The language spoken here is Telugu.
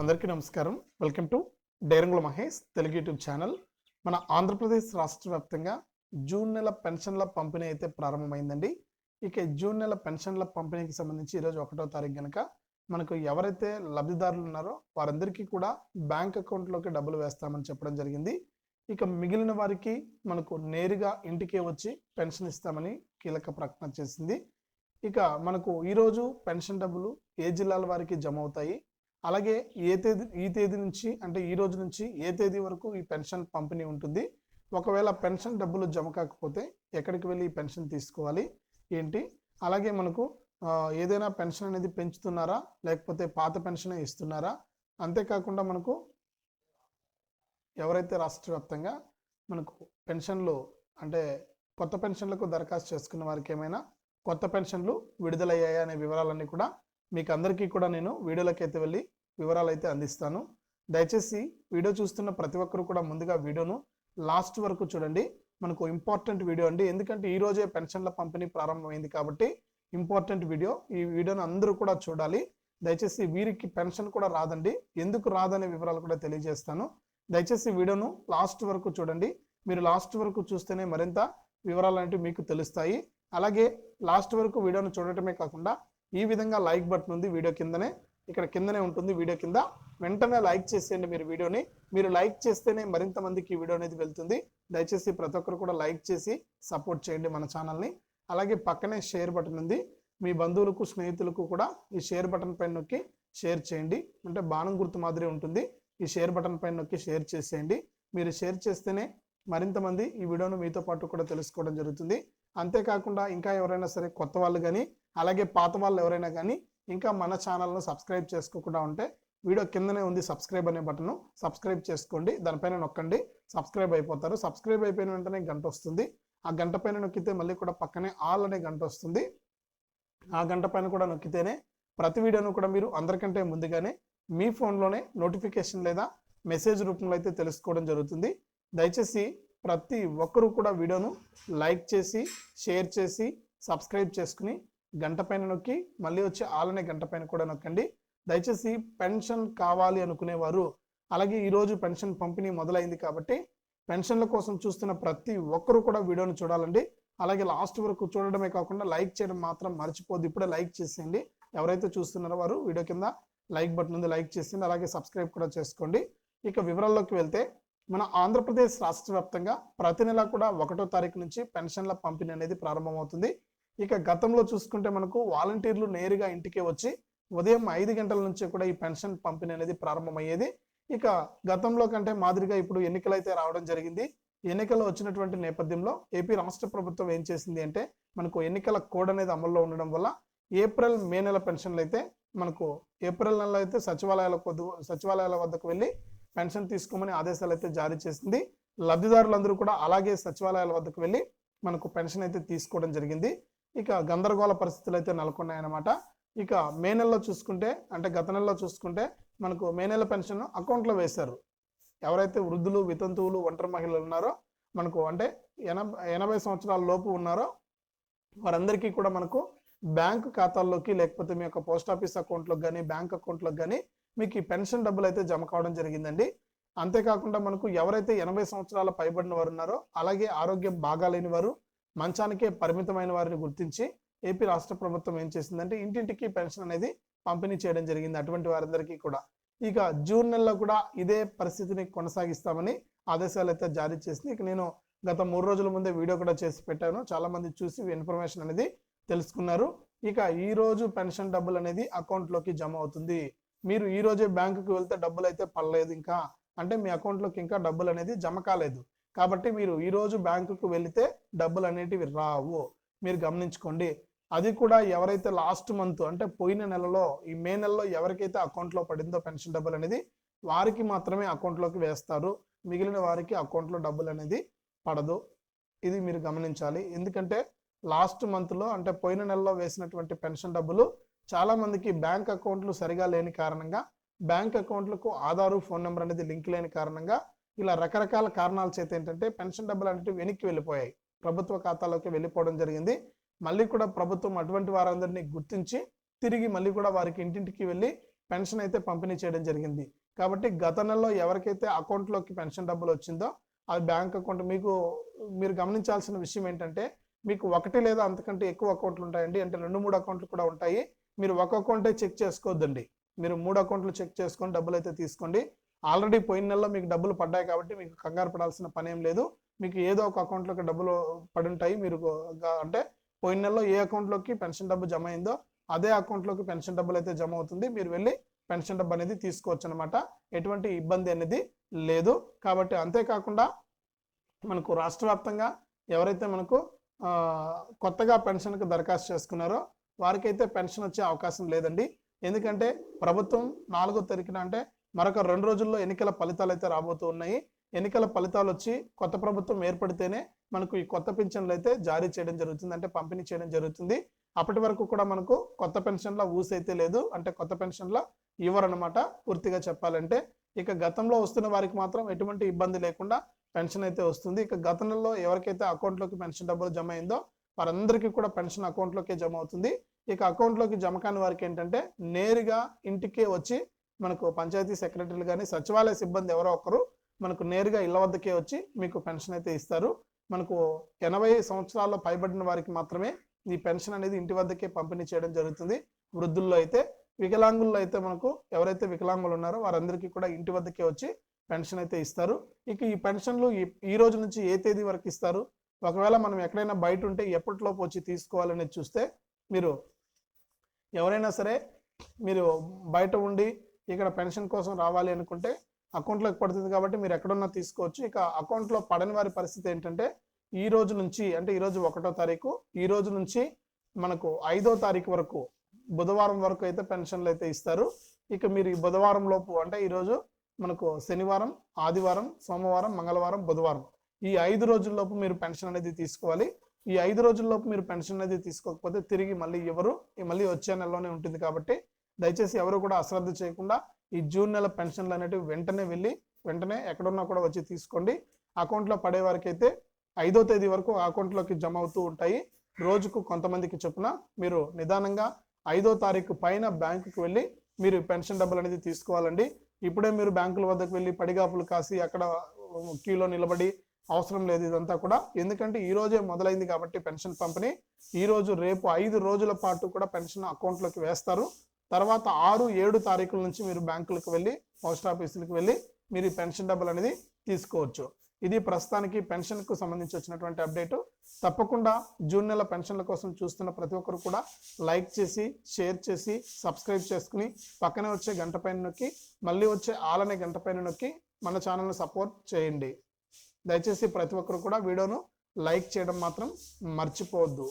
అందరికీ నమస్కారం. వెల్కమ్ టు డైరంగుల మహేష్ తెలుగు యూట్యూబ్ ఛానల్. మన ఆంధ్రప్రదేశ్ రాష్ట్ర వ్యాప్తంగా జూన్ నెల పెన్షన్ల పంపిణీ అయితే ప్రారంభమైందండి. ఇక జూన్ నెల పెన్షన్ల పంపిణీకి సంబంధించి ఈరోజు ఒకటో తారీఖు కనుక మనకు ఎవరైతే లబ్ధిదారులు ఉన్నారో వారందరికీ కూడా బ్యాంక్ అకౌంట్లోకి డబ్బులు వేస్తామని చెప్పడం జరిగింది. ఇక మిగిలిన వారికి మనకు నేరుగా ఇంటికే వచ్చి పెన్షన్ ఇస్తామని కీలక ప్రకటన చేసింది. ఇక మనకు ఈరోజు పెన్షన్ డబ్బులు ఏ జిల్లాల వారికి జమ అవుతాయి? అలాగే ఏ తేదీ ఈ తేదీ నుంచి అంటే ఈ రోజు నుంచి ఏ తేదీ వరకు ఈ పెన్షన్ పంపిణీ ఉంటుంది? ఒకవేళ పెన్షన్ డబ్బులు జమ కాకపోతే ఎక్కడికి వెళ్ళి ఈ పెన్షన్ తీసుకోవాలి? ఏంటి? అలాగే మనకు ఏదైనా పెన్షన్ అనేది పెంచుతున్నారా? లేకపోతే పాత పెన్షన్ ఇస్తున్నారా? అంతేకాకుండా మనకు ఎవరైతే రాష్ట్ర వ్యాప్తంగా మనకు పెన్షన్లు అంటే కొత్త పెన్షన్లకు దరఖాస్తు చేసుకున్న వారికి ఏమైనా కొత్త పెన్షన్లు విడుదలయ్యాయా అనే వివరాలన్నీ కూడా మీకు అందరికీ కూడా నేను వీడియోలోకి అయితే వెళ్ళి వివరాలు అయితే అందిస్తాను. దయచేసి వీడియో చూస్తున్న ప్రతి ఒక్కరు కూడా ముందుగా వీడియోను లాస్ట్ వరకు చూడండి. మనకు ఇంపార్టెంట్ వీడియో అండి. ఎందుకంటే ఈ రోజే పెన్షన్ల పంపిణీ ప్రారంభమైంది కాబట్టి ఇంపార్టెంట్ వీడియో. ఈ వీడియోను అందరూ కూడా చూడాలి. దయచేసి వీరికి పెన్షన్ కూడా రాదండి. ఎందుకు రాదనే వివరాలు కూడా తెలియజేస్తాను. దయచేసి వీడియోను లాస్ట్ వరకు చూడండి. మీరు లాస్ట్ వరకు చూస్తేనే మరింత వివరాలు అనేవి మీకు తెలుస్తాయి. అలాగే లాస్ట్ వరకు వీడియోను చూడటమే కాకుండా ఈ విధంగా లైక్ బటన్ ఉంది వీడియో కిందనే. ఇక్కడ కిందనే ఉంటుంది వీడియో కింద. వెంటనే లైక్ చేసేయండి మీరు వీడియోని. మీరు లైక్ చేస్తేనే మరింత మందికి ఈ వీడియో అనేది వెళ్తుంది. దయచేసి ప్రతి ఒక్కరు కూడా లైక్ చేసి సపోర్ట్ చేయండి మన ఛానల్ని. అలాగే పక్కనే షేర్ బటన్ ఉంది. మీ బంధువులకు స్నేహితులకు కూడా ఈ షేర్ బటన్ పైన నొక్కి షేర్ చేయండి. అంటే బాణం గుర్తు మాదిరి ఉంటుంది. ఈ షేర్ బటన్ పైన నొక్కి షేర్ చేసేయండి. మీరు షేర్ చేస్తేనే మరింత మంది ఈ వీడియోను మీతో పాటు కూడా తెలుసుకోవడం జరుగుతుంది. అంతేకాకుండా ఇంకా ఎవరైనా సరే కొత్త వాళ్ళు కానీ అలాగే పాత వాళ్ళు ఎవరైనా కానీ ఇంకా మన ఛానల్ను సబ్స్క్రైబ్ చేసుకోకుండా ఉంటే వీడియో కిందనే ఉంది సబ్స్క్రైబ్ అనే బటన్. సబ్స్క్రైబ్ చేసుకోండి. దానిపైన నొక్కండి. సబ్స్క్రైబ్ అయిపోతారు. సబ్స్క్రైబ్ అయిపోయిన వెంటనే గంట వస్తుంది. ఆ గంట పైన నొక్కితే మళ్ళీ కూడా పక్కనే ఆల్ అనే గంట వస్తుంది. ఆ గంట పైన కూడా నొక్కితేనే ప్రతి వీడియోను కూడా మీరు అందరికంటే ముందుగానే మీ ఫోన్లోనే నోటిఫికేషన్ లేదా మెసేజ్ రూపంలో అయితే తెలుసుకోవడం జరుగుతుంది. దయచేసి ప్రతి ఒక్కరూ కూడా వీడియోను లైక్ చేసి షేర్ చేసి సబ్స్క్రైబ్ చేసుకుని గంట పైన నొక్కి మళ్ళీ వచ్చి ఆలనే గంట పైన కూడా నొక్కండి. దయచేసి పెన్షన్ కావాలి అనుకునేవారు అలాగే ఈరోజు పెన్షన్ పంపిణీ మొదలైంది కాబట్టి పెన్షన్ల కోసం చూస్తున్న ప్రతి ఒక్కరూ కూడా వీడియోను చూడాలండి. అలాగే లాస్ట్ వరకు చూడడమే కాకుండా లైక్ చేయడం మాత్రం మర్చిపోద్దు ఇప్పుడే లైక్ చేసేయండి. ఎవరైతే చూస్తున్నారో వారు వీడియో కింద లైక్ బటన్ ఉంది లైక్ చేసింది అలాగే సబ్స్క్రైబ్ కూడా చేసుకోండి. ఇక వివరాల్లోకి వెళ్తే మన ఆంధ్రప్రదేశ్ రాష్ట్ర వ్యాప్తంగా ప్రతి నెల కూడా ఒకటో తారీఖు నుంచి పెన్షన్ల పంపిణీ అనేది ప్రారంభమవుతుంది. ఇక గతంలో చూసుకుంటే మనకు వాలంటీర్లు నేరుగా ఇంటికే వచ్చి ఉదయం ఐదు గంటల నుంచి కూడా ఈ పెన్షన్ పంపిణీ అనేది ప్రారంభమయ్యేది. ఇక గతంలో కంటే మాదిరిగా ఇప్పుడు ఎన్నికలు అయితే రావడం జరిగింది ఎన్నికలు వచ్చినటువంటి నేపథ్యంలో ఏపీ రాష్ట్ర ప్రభుత్వం ఏం చేసింది అంటే మనకు ఎన్నికల కోడ్ అనేది అమల్లో ఉండడం వల్ల ఏప్రిల్ మే నెల పెన్షన్లు అయితే మనకు ఏప్రిల్ నెలలో అయితే సచివాలయాల కొద్దు సచివాలయాల వద్దకు వెళ్ళి పెన్షన్ తీసుకోమని ఆదేశాలు అయితే జారీ చేసింది. లబ్ధిదారులందరూ కూడా అలాగే సచివాలయాల వద్దకు వెళ్ళి మనకు పెన్షన్ అయితే తీసుకోవడం జరిగింది. ఇక గందరగోళ పరిస్థితులు అయితే నెలకొన్నాయన్నమాట. ఇక మే నెలలో చూసుకుంటే అంటే గత నెలలో చూసుకుంటే మనకు మే నెల పెన్షన్ అకౌంట్లో వేశారు. ఎవరైతే వృద్ధులు వితంతువులు ఒంటరి మహిళలు ఉన్నారో మనకు అంటే ఎనభై ఎనభై సంవత్సరాల లోపు ఉన్నారో వారందరికీ కూడా మనకు బ్యాంక్ ఖాతాల్లోకి లేకపోతే మీ యొక్క పోస్ట్ ఆఫీస్ అకౌంట్లోకి కానీ బ్యాంక్ అకౌంట్లోకి కానీ మీకు ఈ పెన్షన్ డబ్బులు అయితే జమ కావడం జరిగిందండి. అంతేకాకుండా మనకు ఎవరైతే ఎనభై సంవత్సరాల పైబడిన వారు ఉన్నారో అలాగే ఆరోగ్యం బాగాలేని వారు మంచానికే పరిమితమైన వారిని గుర్తించి ఏపీ రాష్ట్ర ప్రభుత్వం ఏం చేసిందంటే ఇంటింటికి పెన్షన్ అనేది పంపిణీ చేయడం జరిగింది అటువంటి వారందరికీ కూడా. ఇక జూన్ నెలలో కూడా ఇదే పరిస్థితిని కొనసాగిస్తామని ఆదేశాలు అయితే జారీ చేసింది. ఇక నేను గత మూడు రోజుల ముందే వీడియో కూడా చేసి పెట్టాను. చాలా మంది చూసి ఇన్ఫర్మేషన్ అనేది తెలుసుకున్నారు. ఇక ఈ రోజు పెన్షన్ డబ్బులు అనేది అకౌంట్లోకి జమ అవుతుంది. మీరు ఈ రోజే బ్యాంకుకి వెళ్తే డబ్బులు అయితే పడలేదు ఇంకా. అంటే మీ అకౌంట్లోకి ఇంకా డబ్బులు అనేది జమ కాలేదు. కాబట్టి మీరు ఈ రోజు బ్యాంకుకు వెళితే డబ్బులు అనేటివి రావు. మీరు గమనించుకోండి. అది కూడా ఎవరైతే లాస్ట్ మంత్ అంటే పోయిన నెలలో ఈ మే నెలలో ఎవరికైతే అకౌంట్లో పడిందో పెన్షన్ డబ్బులు అనేది వారికి మాత్రమే అకౌంట్లోకి వేస్తారు. మిగిలిన వారికి అకౌంట్లో డబ్బులు అనేది పడదు. ఇది మీరు గమనించాలి. ఎందుకంటే లాస్ట్ మంత్లో అంటే పోయిన నెలలో వేసినటువంటి పెన్షన్ డబ్బులు చాలామందికి బ్యాంక్ అకౌంట్లు సరిగా లేని కారణంగా బ్యాంక్ అకౌంట్లకు ఆధారు ఫోన్ నెంబర్ అనేది లింక్ లేని కారణంగా ఇలా రకరకాల కారణాల చేత ఏంటంటే పెన్షన్ డబ్బులు అనేవి వెనక్కి వెళ్ళిపోయాయి. ప్రభుత్వ ఖాతాలోకి వెళ్ళిపోవడం జరిగింది. మళ్ళీ కూడా ప్రభుత్వం అటువంటి వారందరినీ గుర్తించి తిరిగి మళ్ళీ కూడా వారికి ఇంటింటికి వెళ్ళి పెన్షన్ అయితే పంపిణీ చేయడం జరిగింది. కాబట్టి గత నెలలో ఎవరికైతే అకౌంట్లోకి పెన్షన్ డబ్బులు వచ్చిందో అది బ్యాంక్ అకౌంట్ మీకు మీరు గమనించాల్సిన విషయం ఏంటంటే మీకు ఒకటి లేదా అంతకంటే ఎక్కువ అకౌంట్లు ఉంటాయండి. అంటే రెండు మూడు అకౌంట్లు కూడా ఉంటాయి. మీరు ఒక అకౌంటే చెక్ చేసుకోవద్దండి. మీరు మూడు అకౌంట్లు చెక్ చేసుకొని డబ్బులు అయితే తీసుకోండి. ఆల్రెడీ పోయిన నెలలో మీకు డబ్బులు పడ్డాయి కాబట్టి మీకు కంగారు పడాల్సిన పని ఏం లేదు. మీకు ఏదో ఒక అకౌంట్లోకి డబ్బులు పడి ఉంటాయి మీరు అంటే పోయిన నెలలో ఏ అకౌంట్లోకి పెన్షన్ డబ్బు జమ అయిందో అదే అకౌంట్లోకి పెన్షన్ డబ్బులు అయితే జమ అవుతుంది. మీరు వెళ్ళి పెన్షన్ డబ్బు అనేది తీసుకోవచ్చు అనమాట ఎటువంటి ఇబ్బంది అనేది లేదు. కాబట్టి అంతేకాకుండా మనకు రాష్ట్ర వ్యాప్తంగా ఎవరైతే మనకు కొత్తగా పెన్షన్కి దరఖాస్తు చేసుకున్నారో వారికైతే పెన్షన్ వచ్చే అవకాశం లేదండి. ఎందుకంటే ప్రభుత్వం నాలుగో తారీఖున అంటే మరొక రెండు రోజుల్లో ఎన్నికల ఫలితాలు అయితే రాబోతూ ఉన్నాయి. ఎన్నికల ఫలితాలు వచ్చి కొత్త ప్రభుత్వం ఏర్పడితేనే మనకు ఈ కొత్త పెన్షన్లు అయితే జారీ చేయడం జరుగుతుంది అంటే పంపిణీ చేయడం జరుగుతుంది. అప్పటి వరకు కూడా మనకు కొత్త పెన్షన్ల ఊసైతే లేదు. అంటే కొత్త పెన్షన్ల ఇవ్వరనమాట పూర్తిగా చెప్పాలంటే. ఇక గతంలో వస్తున్న వారికి మాత్రం ఎటువంటి ఇబ్బంది లేకుండా పెన్షన్ అయితే వస్తుంది. ఇక గతంలో ఎవరికైతే అకౌంట్లోకి పెన్షన్ డబ్బులు జమ అయిందో వారందరికీ కూడా పెన్షన్ అకౌంట్లోకే జమ అవుతుంది. ఇక అకౌంట్లోకి జమ కాని వారికి ఏంటంటే నేరుగా ఇంటికే వచ్చి మనకు పంచాయతీ సెక్రటరీలు కానీ సచివాలయ సిబ్బంది ఎవరో ఒకరు మనకు నేరుగా ఇళ్ళ వద్దకే వచ్చి మీకు పెన్షన్ అయితే ఇస్తారు. మనకు ఎనభై సంవత్సరాల్లో పైబడిన వారికి మాత్రమే ఈ పెన్షన్ అనేది ఇంటి వద్దకే పంపిణీ చేయడం జరుగుతుంది. వృద్ధుల్లో అయితే వికలాంగుల్లో అయితే మనకు ఎవరైతే వికలాంగులు ఉన్నారో వారందరికీ కూడా ఇంటి వద్దకే వచ్చి పెన్షన్ అయితే ఇస్తారు. ఇక ఈ పెన్షన్లు ఈ ఈ రోజు నుంచి ఏ తేదీ వరకు ఇస్తారు? ఒకవేళ మనం ఎక్కడైనా బయట ఉంటే ఎప్పటిలోపు వచ్చి తీసుకోవాలనేది చూస్తే మీరు ఎవరైనా సరే మీరు బయట ఉండి ఇక్కడ పెన్షన్ కోసం రావాలి అనుకుంటే అకౌంట్లోకి పడుతుంది కాబట్టి మీరు ఎక్కడున్నా తీసుకోవచ్చు. ఇక అకౌంట్లో పడని వారి పరిస్థితి ఏంటంటే ఈ రోజు నుంచి అంటే ఈరోజు ఒకటో తారీఖు ఈ రోజు నుంచి మనకు ఐదో తారీఖు వరకు బుధవారం వరకు అయితే పెన్షన్లు అయితే ఇస్తారు. ఇక మీరు ఈ బుధవారం లోపు అంటే ఈరోజు మనకు శనివారం ఆదివారం సోమవారం మంగళవారం బుధవారం ఈ ఐదు రోజుల్లోపు మీరు పెన్షన్ అనేది తీసుకోవాలి. ఈ ఐదు రోజుల్లోపు మీరు పెన్షన్ అనేది తీసుకోకపోతే తిరిగి మళ్ళీ ఎవరు మళ్ళీ వచ్చే నెలలోనే ఉంటుంది కాబట్టి దయచేసి ఎవరు కూడా అశ్రద్ధ చేయకుండా ఈ జూన్ నెల పెన్షన్లు అనేటివి వెంటనే వెళ్ళి వెంటనే ఎక్కడున్నా కూడా వచ్చి తీసుకోండి. అకౌంట్లో పడే వారికి అయితే ఐదో తేదీ వరకు అకౌంట్లోకి జమ అవుతూ ఉంటాయి. రోజుకు కొంతమందికి చొప్పున మీరు నిదానంగా ఐదో తారీఖు పైన బ్యాంకుకి వెళ్ళి మీరు పెన్షన్ డబ్బులు అనేది తీసుకోవాలండి. ఇప్పుడే మీరు బ్యాంకుల వద్దకు వెళ్ళి పడిగాపులు కాసి అక్కడ క్యూలో నిలబడి అవసరం లేదు ఇదంతా కూడా. ఎందుకంటే ఈ రోజే మొదలైంది కాబట్టి పెన్షన్ పంపిణీ. ఈ రోజు రేపు ఐదు రోజుల పాటు కూడా పెన్షన్ అకౌంట్లోకి వేస్తారు. తర్వాత ఆరు ఏడు తారీఖుల నుంచి మీరు బ్యాంకులకు వెళ్ళి పోస్ట్ ఆఫీసులకు వెళ్ళి మీరు ఈ పెన్షన్ డబ్బులు అనేది తీసుకోవచ్చు. ఇది ప్రస్తుతానికి పెన్షన్కు సంబంధించి వచ్చినటువంటి అప్డేటు. తప్పకుండా జూన్ నెల పెన్షన్ల కోసం చూస్తున్న ప్రతి ఒక్కరు కూడా లైక్ చేసి షేర్ చేసి సబ్స్క్రైబ్ చేసుకుని పక్కనే వచ్చే గంట పైన నొక్కి మళ్ళీ వచ్చే ఆలనే గంట పైన నొక్కి మన ఛానల్ని సపోర్ట్ చేయండి. దయచేసి ప్రతి ఒక్కరు కూడా వీడియోను లైక్ చేయడం మాత్రం మర్చిపోవద్దు.